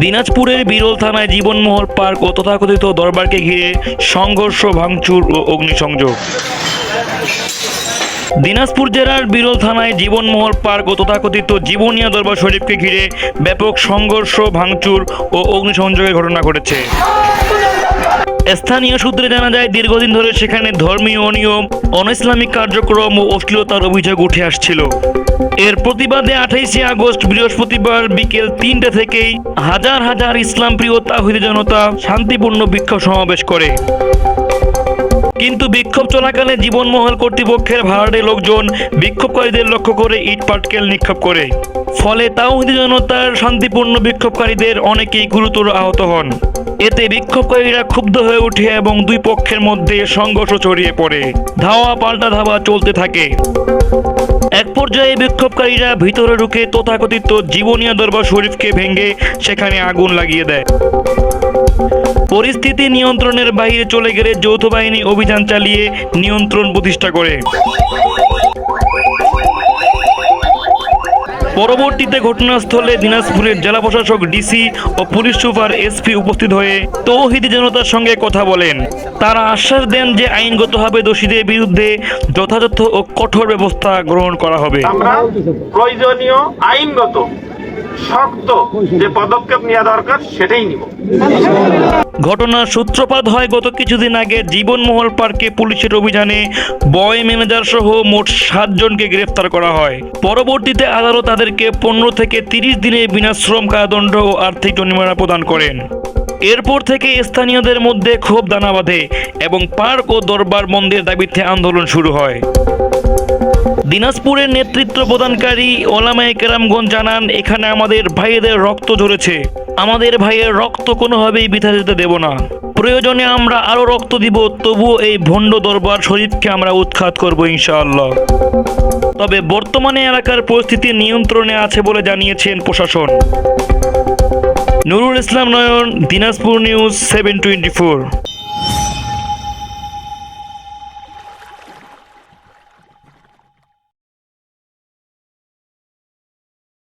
দিনাজপুরের বিরল থানায় জীবনমোহর পার্ক ও তথাকথিত দরবারকে ঘিরে সংঘর্ষ, ভাঙচুর ও অগ্নিসংযোগ। দিনাজপুর জেলার বিরল থানায় জীবনমোহর পার্ক ও তথাকথিত জীবনিয়া দরবার শরীফকে ঘিরে ব্যাপক সংঘর্ষ, ভাঙচুর ও অগ্নিসংযোগের ঘটনা ঘটেছে। স্থানীয় সূত্রে জানা যায়, দীর্ঘদিন ধরে সেখানে ধর্মীয় অনিয়ম অনইসলামিক কার্যক্রম ও অশ্লীলতার অভিযোগ উঠে আসছিল। এর প্রতিবাদে আঠাইশে আগস্ট, বৃহস্পতিবার বিকেল তিনটে থেকেই হাজার হাজার ইসলাম প্রিয় তাহিদ জনতা শান্তিপূর্ণ বিক্ষোভ সমাবেশ করে। কিন্তু বিক্ষোভ চলাকালে জীবনমহল কর্তৃপক্ষের ভাড়াটে লোকজন বিক্ষোভকারীদের লক্ষ্য করে ইট পাটকেল নিক্ষেপ করে। ফলে তাওহিদি জনতার শান্তিপূর্ণ বিক্ষোভকারীদের অনেকেই গুরুতর আহত হন। এতে বিক্ষোভকারীরা ক্ষুব্ধ হয়ে ওঠে এবং দুই পক্ষের মধ্যে সংঘর্ষ ছড়িয়ে পড়ে। ধাওয়া পাল্টা ধাওয়া চলতে থাকে। এক পর্যায়ে বিক্ষোভকারীরা ভিতরে ঢুকে তথাকথিত জীবনীয় দরবার শরীফকে ভেঙে সেখানে আগুন লাগিয়ে দেয়। পরিস্থিতি নিয়ন্ত্রণের বাইরে চলে গেলে যৌথ বাহিনী অভিযান চালিয়ে নিয়ন্ত্রণ প্রতিষ্ঠা করে। পরবর্তীতে ঘটনাস্থলে দিনাজপুরের জেলা প্রশাসক, ডিসি ও পুলিশ সুপার এসপি উপস্থিত হয়ে তৌহিদি জনতার সঙ্গে কথা বলেন। তারা আশ্বাস দেন যে আইনগতভাবে দোষীদের বিরুদ্ধে যথাযথ ও কঠোর ব্যবস্থা গ্রহণ করা হবে। আমরা প্রয়োজনীয়, আইনগত শক্ত যে পদক্ষেপ নেওয়া দরকার, সেটাই নিব। ঘটনার সূত্রপাত হয় গত কিছুদিন আগে জীবনমহল পার্কে পুলিশের অভিযানে। বয় ম্যানেজার সহ মোট সাতজনকে গ্রেফতার করা হয়। পরবর্তীতে আদালত তাদেরকে পনেরো থেকে তিরিশ দিনে বিনাশ্রম কারাদণ্ড ও আর্থিক জরিমানা প্রদান করেন। এরপর থেকে স্থানীয়দের মধ্যে ক্ষোভ দানা বাঁধে এবং পার্ক ও দরবার বন্ধের দাবিতে আন্দোলন শুরু হয়। দিনাজপুরের নেতৃত্ব প্রদানকারী ওলামায়ে কেরামগঞ্জ জানান, এখানে আমাদের ভাইয়েদের রক্ত ঝরেছে। আমাদের ভাইয়ের রক্ত কোনোভাবেই বিথা যেতে দেব না। প্রয়োজনে আমরা আরও রক্ত দিব, তবুও এই ভণ্ড দরবার শরীফকে আমরা উৎখাত করব ইনশাআল্লাহ। তবে বর্তমানে এলাকার পরিস্থিতি নিয়ন্ত্রণে আছে বলে জানিয়েছেন প্রশাসন। Nurul Islam Nayan Dinajpur news seven twenty four